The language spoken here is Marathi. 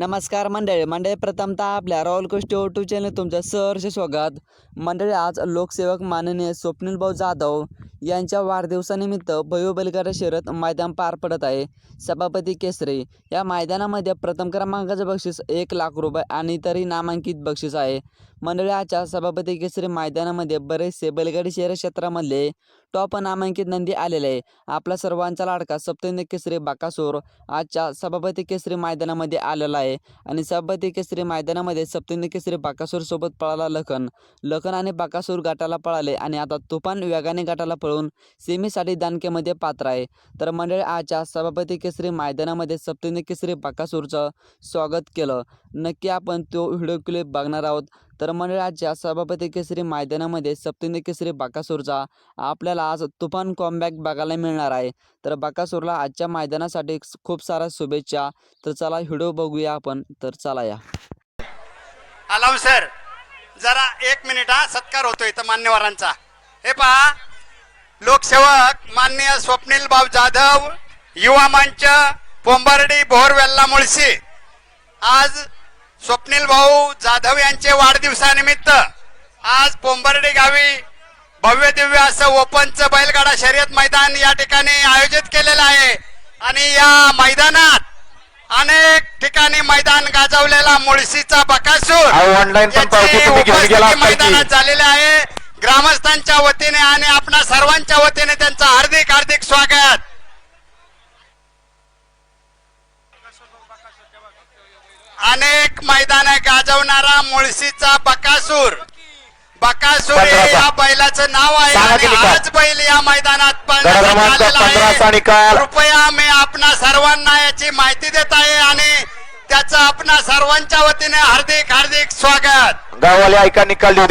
नमस्कार मंडळी मंडळी प्रथमतः आपल्या रॉयल कोस्टी टू चॅनल तुमचं सहर्ष स्वागत. मंडळी आज लोकसेवक माननीय स्वप्नील भाऊ जाधव यांच्या वाढदिवसानिमित्त भयो बलगाडा शहरात मैदान पार पडत आहे. सभापती केसरी या मैदानामध्ये प्रथम क्रमांकाचं बक्षीस एक लाख रुपये आणि तरी नामांकित बक्षीस आहे. मंडळी आजच्या सभापती केसरी मैदानामध्ये बरेचसे बैलगाडी शहर क्षेत्रामधले टॉप नामांकित नंदी आलेले आहे. आपला सर्वांचा लाडका सप्तहिंद केसरी बाकासूर आजच्या सभापती केसरी मैदानामध्ये आलेला आहे. आणि सभापती केसरी मैदानामध्ये सप्तहिंद केसरी बाकासूर सोबत पळाला लखन. लखन आणि बाकासूर गाठाला पळाले आणि आता तुफान वेगाने गटाला पळून सेमीसाठी दानकेमध्ये पात्र आहे. तर मंडळ आजच्या सभापती केसरी मैदानामध्ये सप्तहिंद केसरी बाकासूरचं स्वागत केलं. नक्की आपण तो व्हिडिओ क्लिप बघणार आहोत. तर मंडळी आजच्या सभापती केसरी मैदानामध्ये सप्तहिंद केसरी बाकासूरचा आपल्याला आज तुफान कॉमबॅक बघायला मिळणार आहे. तर बाकासूरला आजच्या मैदानासाठी खूप साऱ्या शुभेच्छा. तर चला व्हिडिओ बघूया आपण. तर चला या. आलाव सर जरा एक मिनिट हा सत्कार होतो इथं मान्यवरांचा. हे पहा लोकसेवक माननीय स्वप्नील बाब जाधव युवा मंच पोंबर्डी भोरवेल्ला मुळशी. आज स्वप्नील भाऊ जाधव यांचे वाढदिवसानिमित्त आज पोंबर्डी गावी भव्य दिव्य असं ओपनचं बैलगाडा शर्यत मैदान या ठिकाणी आयोजित केलेलं आहे. आणि या मैदानात अनेक ठिकाणी मैदान गाजवलेला मुळशीचा बकासूर. मैदानात झालेले आहे. ग्रामस्थांच्या वतीने आणि आपणा सर्वांच्या वतीने त्यांचं हार्दिक हार्दिक स्वागत. अनेक मैदान गाजवणारा मुळशीचा बकासूर बकासूर हे. या बैलाचं नाव आहे आणि? हाच बैल या मैदानात आहे. कृपया मी आपणा सर्वांना याची माहिती देत आहे आणि त्याचं आपणा सर्वांच्या वतीने हार्दिक हार्दिक स्वागत गाववाले ऐका निकाल देऊ